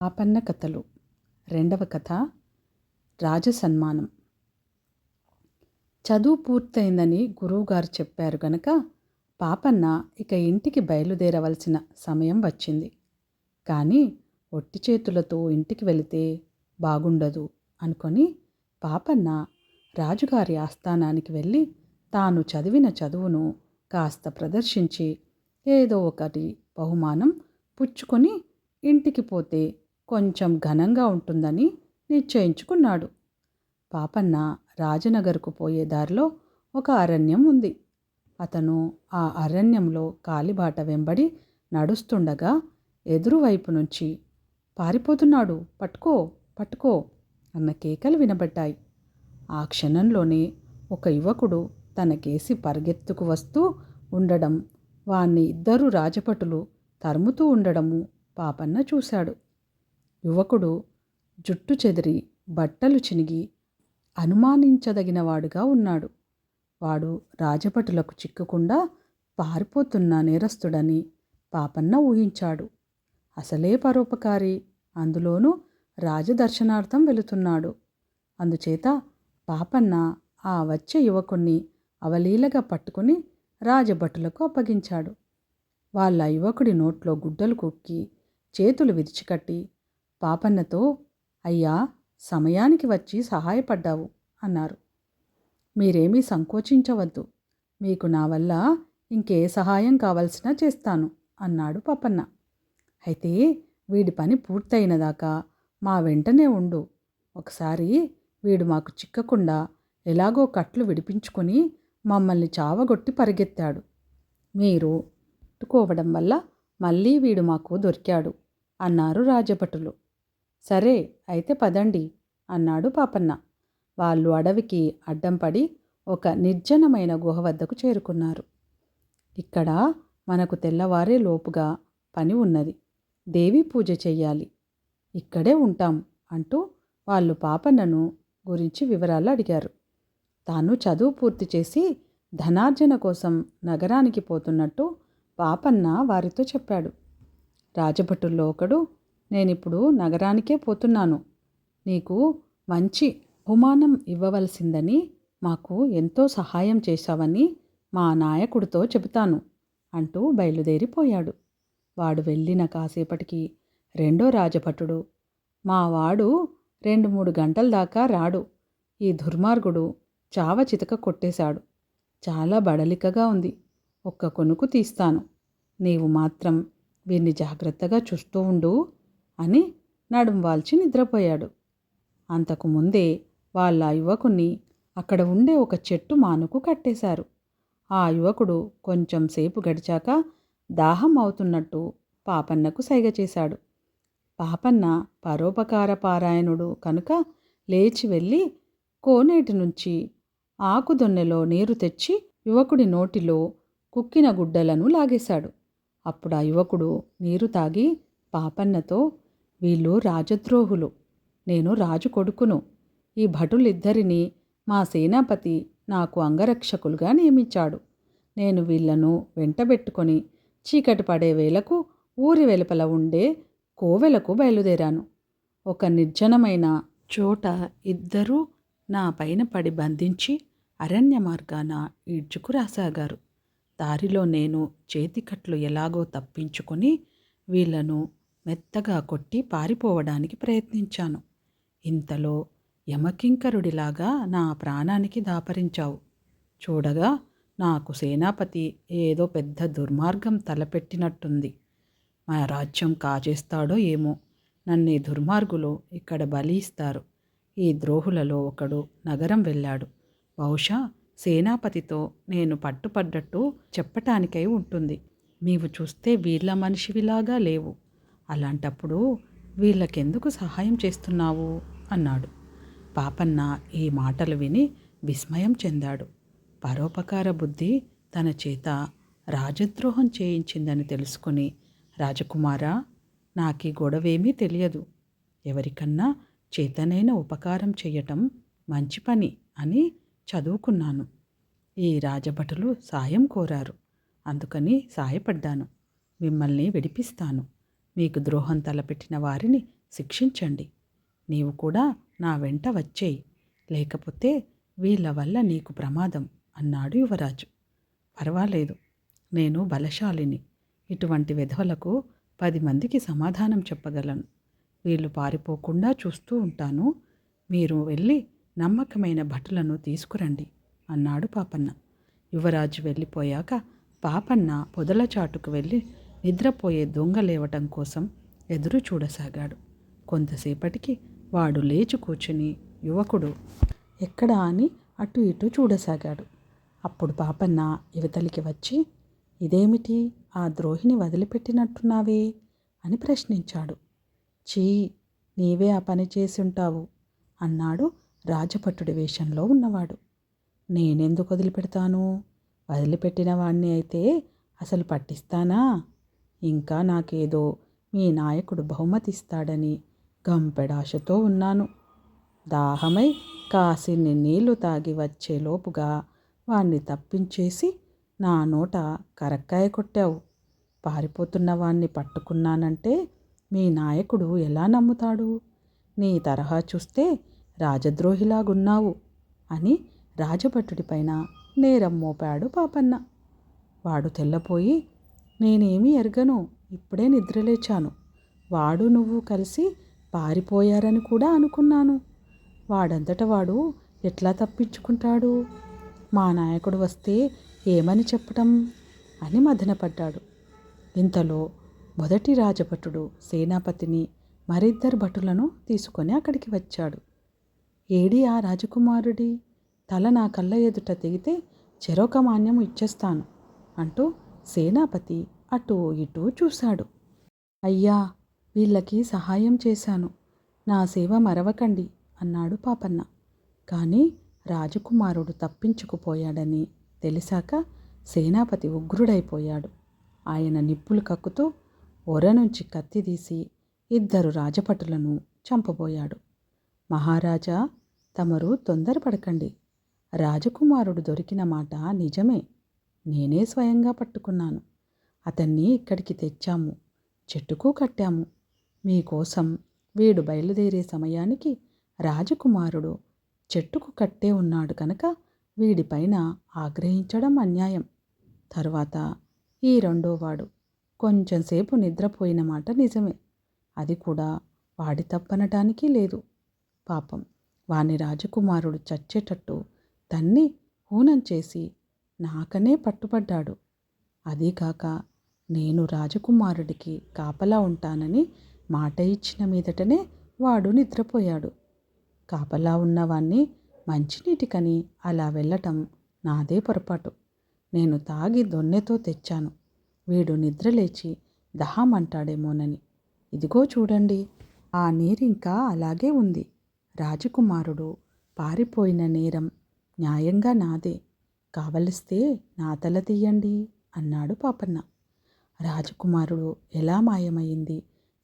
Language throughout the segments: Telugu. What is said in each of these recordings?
పాపన్న కథలు. రెండవ కథ రాజసన్మానం. చదువు పూర్తయిందని గురువుగారు చెప్పారు గనక పాపన్న ఇక ఇంటికి బయలుదేరవలసిన సమయం వచ్చింది. కానీ ఒట్టి చేతులతో ఇంటికి వెళితే బాగుండదు అనుకొని పాపన్న రాజుగారి ఆస్థానానికి వెళ్ళి తాను చదివిన చదువును కాస్త ప్రదర్శించి ఏదో ఒకటి బహుమానం పుచ్చుకొని ఇంటికి పోతే కొంచెం ఘనంగా ఉంటుందని నిశ్చయించుకున్నాడు. పాపన్న రాజనగర్కు పోయే దారిలో ఒక అరణ్యం ఉంది. అతను ఆ అరణ్యంలో కాలిబాట వెంబడి నడుస్తుండగా ఎదురువైపు నుంచి పారిపోతున్నాడు పట్టుకో పట్టుకో అన్న కేకలు వినబడ్డాయి. ఆ క్షణంలోనే ఒక యువకుడు తనకేసి పరిగెత్తుకు వస్తూ ఉండడం వాణ్ణి ఇద్దరు రాజపటులు తరుముతూ ఉండడము పాపన్న చూశాడు. యువకుడు జుట్టు చెదిరి బట్టలు చినిగి అనుమానించదగినవాడుగా ఉన్నాడు. వాడు రాజభటులకు చిక్కకుండా పారిపోతున్న నేరస్తుడని పాపన్న ఊహించాడు. అసలే పరోపకారి. అందులోనూ రాజదర్శనార్థం వెళుతున్నాడు. అందుచేత పాపన్న ఆ వచ్చే యువకుణ్ణి అవలీలగా పట్టుకుని రాజభటులకు అప్పగించాడు. వాళ్ళ యువకుడి నోట్లో గుడ్డలు కుక్కి చేతులు విరిచికట్టి పాపన్నతో అయ్యా సమయానికి వచ్చి సహాయపడ్డావు అన్నారు. మీరేమీ సంకోచించవద్దు. మీకు నా వల్ల ఇంకే సహాయం కావలసినా చేస్తాను అన్నాడు పాపన్న. అయితే వీడి పని పూర్తయినదాకా మా వెంటనే ఉండు. ఒకసారి వీడు మాకు చిక్కకుండా ఎలాగో కట్లు విడిపించుకొని మమ్మల్ని చావగొట్టి పరిగెత్తాడు. మీరు పట్టుకోవడం వల్ల మళ్ళీ వీడు మాకు దొరికాడు అన్నారు రాజభటులు. సరే అయితే పదండి అన్నాడు పాపన్న. వాళ్ళు అడవికి అడ్డం పడి ఒక నిర్జనమైన గుహ వద్దకు చేరుకున్నారు. ఇక్కడ మనకు తెల్లవారే లోపుగా పని ఉన్నది. దేవి పూజ చెయ్యాలి. ఇక్కడే ఉంటాం అంటూ వాళ్ళు పాపన్నను గురించి వివరాలు అడిగారు. తాను చదువు పూర్తి చేసి ధనార్జన కోసం నగరానికి పోతున్నట్టు పాపన్న వారితో చెప్పాడు. రాజభటుల్లో ఒకడు నేనిప్పుడు నగరానికే పోతున్నాను. నీకు మంచి బహుమానం ఇవ్వవలసిందని మాకు ఎంతో సహాయం చేశావని మా నాయకుడితో చెబుతాను అంటూ బయలుదేరిపోయాడు. వాడు వెళ్ళిన కాసేపటికి రెండో రాజభటుడు మా వాడు రెండు మూడు గంటల దాకా రాడు. ఈ దుర్మార్గుడు చావ చితక కొట్టేశాడు. చాలా బడలికగా ఉంది. ఒక్క కొనుకు తీస్తాను. నీవు మాత్రం వీరిని జాగ్రత్తగా చూస్తూ ఉండు. అని నడుం వాల్చి నిద్రపోయాడు. అంతకు ముందే వాళ్ళ యువకుని అక్కడ ఉండే ఒక చెట్టు మానుకు కట్టేశారు. ఆ యువకుడు కొంచెం సేపు గడిచాక దాహం అవుతున్నట్టు పాపన్నకు సైగ చేశాడు. పాపన్న పరోపకార పారాయణుడు కనుక లేచి వెళ్ళి కోనేటి నుంచి ఆకుదొన్నెలో నీరు తెచ్చి యువకుడి నోటిలో కుక్కిన గుడ్డలను లాగేశాడు. అప్పుడు ఆ యువకుడు నీరు తాగి పాపన్నతో వీళ్ళు రాజద్రోహులు. నేను రాజు కొడుకును. ఈ భటులిద్దరినీ మా సేనాపతి నాకు అంగరక్షకులుగా నియమించాడు. నేను వీళ్ళను వెంటబెట్టుకొని చీకటి పడే వేళకు ఊరి వెలుపల ఉండే కోవెలకు బయలుదేరాను. ఒక నిర్జనమైన చోట ఇద్దరూ నా పైన పడి బంధించి అరణ్య మార్గాన ఈడ్చుకు రాసాగారు. దారిలో నేను చేతికట్లు ఎలాగో తప్పించుకొని వీళ్ళను మెత్తగా కొట్టి పారిపోవడానికి ప్రయత్నించాను. ఇంతలో యమకింకరుడిలాగా నా ప్రాణానికి దాపరించావు. చూడగా నాకు సేనాపతి ఏదో పెద్ద దుర్మార్గం తలపెట్టినట్టుంది. మా రాజ్యం కాజేస్తాడో ఏమో నన్ను ఈ దుర్మార్గులు ఇక్కడ బలి ఇస్తారు ఈ ద్రోహులలో ఒకడు నగరం వెళ్ళాడు. బహుశా సేనాపతితో నేను పట్టుపడ్డట్టు చెప్పటానికై ఉంటుంది. నీవు చూస్తే వీళ్ళ మనిషివిలాగా లేవు. అలాంటప్పుడు వీళ్ళకెందుకు సహాయం చేస్తున్నావు? అన్నాడు. పాపన్న ఈ మాటలు విని విస్మయం చెందాడు. పరోపకార బుద్ధి తన చేత రాజద్రోహం చేయించిందని తెలుసుకుని రాజకుమారా నాకీ గొడవేమీ తెలియదు. ఎవరికన్నా చేతనైన ఉపకారం చేయటం మంచి పని అని చదువుకున్నాను. ఈ రాజభటులు సాయం కోరారు. అందుకని సాయపడ్డాను. మిమ్మల్ని విడిపిస్తాను. మీకు ద్రోహం తలపెట్టిన వారిని శిక్షించండి. నీవు కూడా నా వెంట వచ్చేయి. లేకపోతే వీళ్ళ వల్ల నీకు ప్రమాదం అన్నాడు యువరాజు. పర్వాలేదు. నేను బలశాలిని. ఇటువంటి విధవలకు పది మందికి సమాధానం చెప్పగలను. వీళ్ళు పారిపోకుండా చూస్తూ ఉంటాను. మీరు వెళ్ళి నమ్మకమైన భటులను తీసుకురండి అన్నాడు పాపన్న. యువరాజు వెళ్ళిపోయాక పాపన్న పొదల చాటుకు వెళ్ళి నిద్రపోయే దొంగ లేవటం కోసం ఎదురు చూడసాగాడు. కొంతసేపటికి వాడు లేచి కూర్చుని యువకుడు ఎక్కడా అని అటు ఇటు చూడసాగాడు. అప్పుడు పాపన్న యువతలికి వచ్చి ఇదేమిటి? ఆ ద్రోహిని వదిలిపెట్టినట్టున్నావే? అని ప్రశ్నించాడు. చీ నీవే ఆ పని చేసి ఉంటావు అన్నాడు రాజపట్టుడి వేషంలో ఉన్నవాడు. నేనెందుకు వదిలిపెడతాను? వదిలిపెట్టిన వాణ్ణి అయితే అసలు పట్టిస్తానా? ఇంకా నాకేదో మీ నాయకుడు బహుమతి ఇస్తాడని గంపెడాశతో ఉన్నాను. దాహమై కాసిన్ని నీళ్ళు తాగి వచ్చేలోపుగా వాణ్ణి తప్పించేసి నా నోట కరక్కాయ కొట్టావు. పారిపోతున్న వాణ్ణి పట్టుకున్నానంటే మీ నాయకుడు ఎలా నమ్ముతాడు? నీ తరహా చూస్తే రాజద్రోహిలాగున్నావు అని రాజభటుడిపైన నేరం మోపాడు పాపన్న. వాడు తెల్లపోయి నేనేమీ ఎరగను ఇప్పుడే నిద్రలేచాను. వాడు నువ్వు కలిసి పారిపోయారని కూడా అనుకున్నాను. వాడంతట వాడు ఎట్లా తప్పించుకుంటాడు? మా నాయకుడు వస్తే ఏమని చెప్పటం? అని మదనపడ్డాడు ఇంతలో మొదటి రాజభటుడు సేనాపతిని మరిద్దరు భటులను తీసుకొని అక్కడికి వచ్చాడు. ఏడి ఆ రాజకుమారుడి? తల నా కళ్ళ ఎదుట తెగితే చెరొక మాన్యం ఇచ్చేస్తాను అంటూ సేనాపతి అటూ ఇటూ చూశాడు. అయ్యా వీళ్ళకి సహాయం చేశాను. నా సేవ మరవకండి అన్నాడు పాపన్న. కానీ రాజకుమారుడు తప్పించుకుపోయాడని తెలిసాక సేనాపతి ఉగ్రుడైపోయాడు. ఆయన నిప్పులు కక్కుతూ ఒర నుంచి కత్తి తీసి ఇద్దరు రాజపటులను చంపబోయాడు. మహారాజా తమరు తొందరపడకండి. రాజకుమారుడు దొరికిన మాట నిజమే. నేనే స్వయంగా పట్టుకున్నాను. అతన్ని ఇక్కడికి తెచ్చాము. చెట్టుకు కట్టాము. మీకోసం వీడు బయలుదేరే సమయానికి రాజకుమారుడు చెట్టుకు కట్టే ఉన్నాడు కనుక వీడిపైన ఆగ్రహించడం అన్యాయం. తర్వాత ఈ రెండోవాడు కొంచెంసేపు నిద్రపోయిన మాట నిజమే. అది కూడా వాడి తప్పనటానికి లేదు. పాపం వాని రాజకుమారుడు చచ్చేటట్టు తన్ని హూనం చేసి నాకనే పట్టుబడ్డాడు. అదీకాక నేను రాజకుమారుడికి కాపలా ఉంటానని మాట ఇచ్చిన మీదటనే వాడు నిద్రపోయాడు. కాపలా ఉన్నవాణ్ణి మంచినీటికని అలా వెళ్ళటం నాదే పొరపాటు. నేను తాగి దొన్నెతో తెచ్చాను. వీడు నిద్రలేచి దహామంటాడేమోనని. ఇదిగో చూడండి ఆ నీరింకా అలాగే ఉంది. రాజకుమారుడు పారిపోయిన నేరం న్యాయంగా నాదే. కావలిస్తే నా తల తీయండి అన్నాడు పాపన్న. రాజకుమారుడు ఎలా మాయమైంది?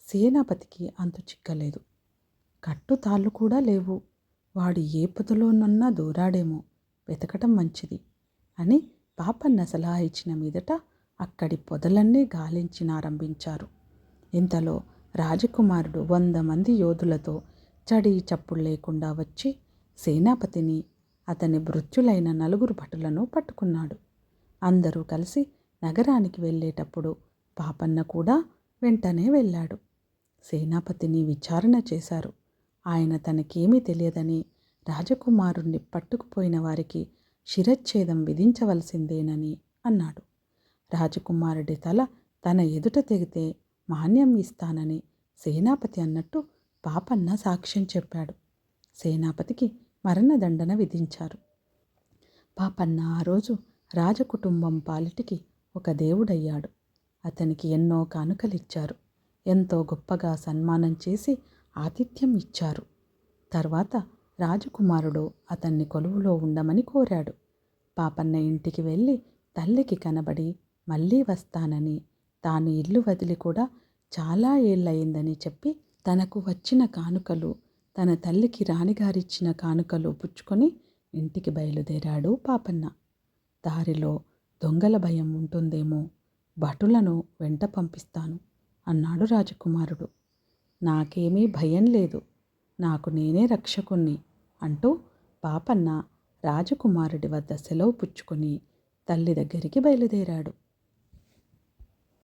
సేనాపతికి అంతు చిక్కలేదు. కట్టు తాళ్ళు కూడా లేవు. వాడు ఏ పొదలోనన్నా దూరాడేమో. వెతకటం మంచిది అని పాపన్న సలహా ఇచ్చిన మీదట అక్కడి పొదలన్నీ గాలించినారంభించారు. ఇంతలో రాజకుమారుడు వంద మంది యోధులతో చడి చప్పుడు లేకుండా వచ్చి సేనాపతిని అతని భృత్యులైన నలుగురు భటులను పట్టుకున్నాడు. అందరూ కలిసి నగరానికి వెళ్ళేటప్పుడు పాపన్న కూడా వెంటనే వెళ్ళాడు. సేనాపతిని విచారణ చేశారు. ఆయన తనకేమీ తెలియదని రాజకుమారుణ్ణి పట్టుకుపోయిన వారికి శిరచ్ఛేదం విధించవలసిందేనని అన్నాడు. రాజకుమారుడి తల తన ఎదుట తెగితే మాన్యం ఇస్తానని సేనాపతి అన్నట్టు పాపన్న సాక్ష్యం చెప్పాడు. సేనాపతికి మరణదండన విధించారు. పాపన్న ఆ రోజు రాజకుటుంబం పాలిటికి ఒక దేవుడయ్యాడు. అతనికి ఎన్నో కానుకలిచ్చారు. ఎంతో గొప్పగా సన్మానం చేసి ఆతిథ్యం ఇచ్చారు. తర్వాత రాజకుమారుడు అతన్ని కొలువులో ఉండమని కోరాడు. పాపన్న ఇంటికి వెళ్ళి తల్లికి కనబడి మళ్ళీ వస్తానని తాను ఇల్లు వదిలి కూడా చాలా ఏళ్ళయిందని చెప్పి తనకు వచ్చిన కానుకలు తన తల్లికి రాణిగారిచ్చిన కానుకలు పుచ్చుకొని ఇంటికి బయలుదేరాడు పాపన్న. దారిలో దొంగల భయం ఉంటుందేమో భటులను వెంట పంపిస్తాను అన్నాడు రాజకుమారుడు. నాకేమీ భయం లేదు నాకు నేనే రక్షకుణ్ణి అంటూ పాపన్న రాజకుమారుడి వద్ద సెలవు పుచ్చుకొని తల్లి దగ్గరికి బయలుదేరాడు.